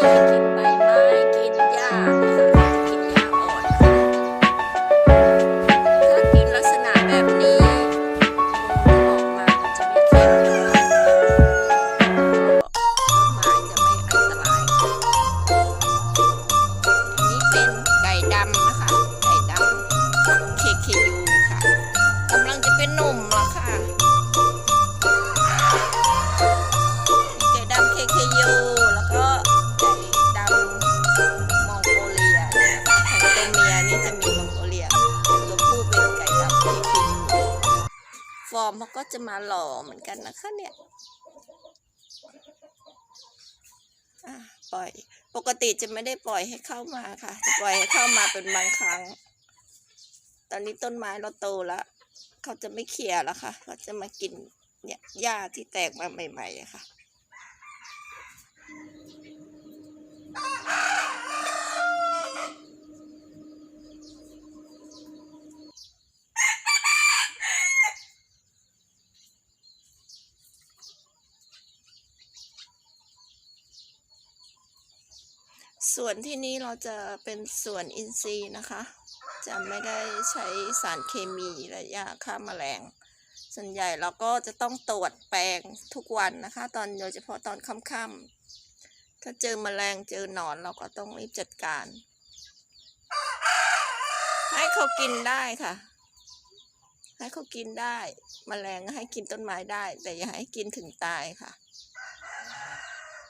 กินใบไม้กินหญ้านะะกินหญ้าอ่อนค่ะถ้ากินลักษณะแบบนี้ผลที่ออกมาจะม่เค็มนะคะต้นไม้จะไม่อันตรายอันนี้เป็นไก่ดำนะคะไก่ดำเคเคยู ฟอร์มเขาก็จะมาหล่อเหมือนกันนะคะเนี่ยปล่อย ปกติจะไม่ได้ปล่อยให้เข้ามาค่ะ จะปล่อยให้เข้ามาเป็นบางครั้ง ตอนนี้ต้นไม้เราโตแล้วเขาจะไม่เขี่ยแล้วค่ะเขาจะมากินเนี่ยหญ้าที่แตกมาใหม่ๆค่ะ ส่วนที่นี้เราจะเป็นส่วนอินทรีย์นะคะ จะไม่ได้ใช้สารเคมีและยาฆ่าแมลง ส่วนใหญ่เราก็จะต้องตรวจแปลงทุกวันนะคะ ตอนโดยเฉพาะตอนค่ำๆถ้าเจอแมลงเจอหนอนเราก็ต้องรีบจัดการ ให้เขากินได้ค่ะ ให้เขากินได้แมลงให้กินต้นไม้ได้ แต่อย่าให้กินถึงตายค่ะ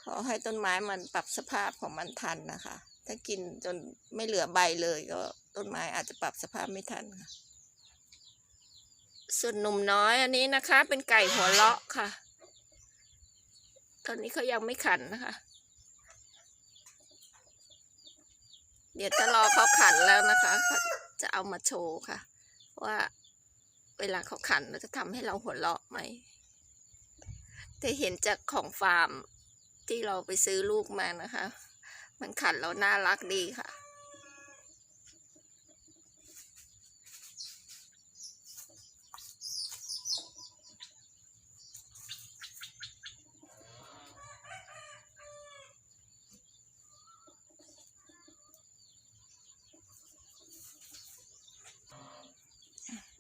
ขอให้ต้นไม้มันปรับสภาพของมันทันนะคะ ถ้ากินจนไม่เหลือใบเลยก็ต้นไม้อาจจะปรับสภาพไม่ทันค่ะ ส่วนหนุ่มน้อยอันนี้นะคะ เป็นไก่หัวเลาะค่ะ ตอนนี้เขายังไม่ขันนะคะ เดี๋ยวจะรอเขาขันแล้วนะคะจะเอามาโชว์ค่ะ ว่าเวลาเขาขันแล้วจะทำให้เราหัวเราะไหมแต่เห็นจากของฟาร์ม ที่เราไปซื้อลูกมานะคะ มันขันแล้วน่ารักดีค่ะ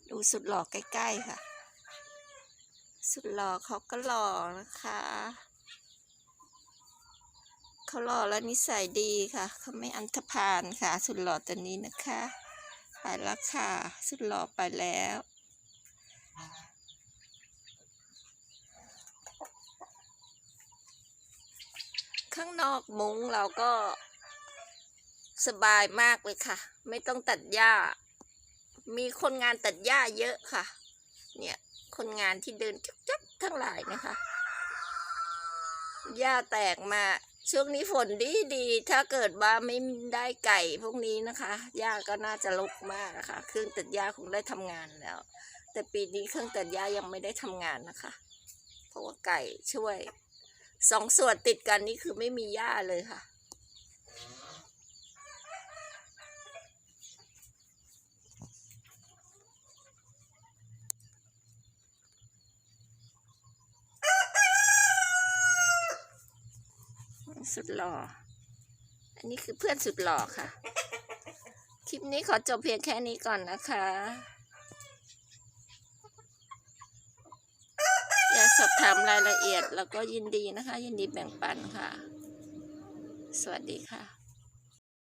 ดูสุดหล่อใกล้ ๆ ค่ะ สุดหล่อเขาก็หล่อนะคะ เขาหล่อและนิสัยดีค่ะ เขาไม่อันธพาลค่ะ สุดหล่อตัวนี้นะคะ ไปแล้วค่ะ สุดหล่อไปแล้วข้างนอกมุ้งเราก็สบายมากเลยค่ะ ไม่ต้องตัดหญ้า มีคนงานตัดหญ้าเยอะค่ะ เนี่ยคนงานที่เดินจักๆทั้งหลายนะคะหญ้าแตกมา ช่วงนี้ฝนดีดี ถ้าเกิดว่าไม่ได้ไก่พวกนี้นะคะหญ้าก็น่าจะลกมากนะคะ เครื่องตัดหญ้าคงได้ทำงานแล้ว แต่ปีนี้เครื่องตัดหญ้ายังไม่ได้ทำงานนะคะ เพราะว่าไก่ช่วยสองส่วนติดกันนี่คือไม่มีหญ้าเลยค่ะ สุดหล่อ อันนี้คือเพื่อนสุดหล่อค่ะ คลิปนี้ขอจบเพียงแค่นี้ก่อนนะคะ อยากสอบถามรายละเอียด แล้วก็ยินดีนะคะ ยินดีแบ่งปันค่ะ สวัสดีค่ะ